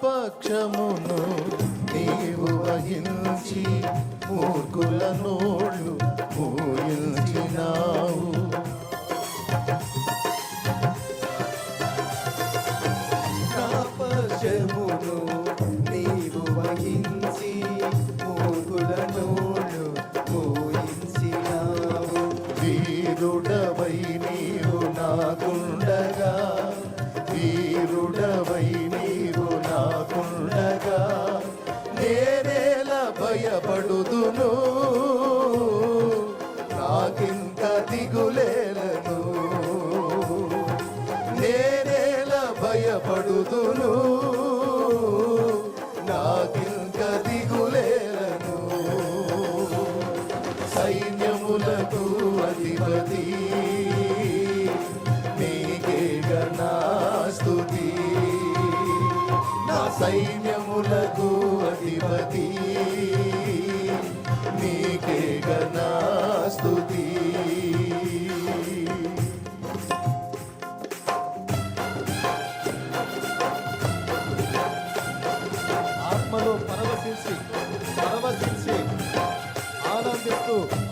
పక్షమును నీవు వహించి మూర్ఖుల నోళ్ళు భయపడుదును నాకింక దిగులేలను. సైన్యములకు అధిపతి. నీకే గణాస్తుతి నా సైన్యములకు అధిపతి. 故。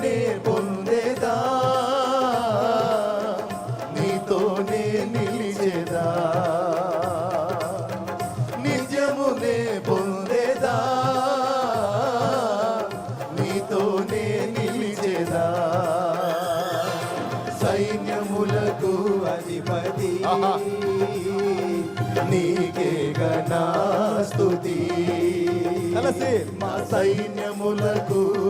నిత్యము నే పొందేదా? నీతోనే నిలిచేదా? నిత్యము నే పొందేదా? నీతోనే నిలిచేదా? సైన్యములకు అధిపతి. నీకే గణాస్తుతి మా సైన్యములకు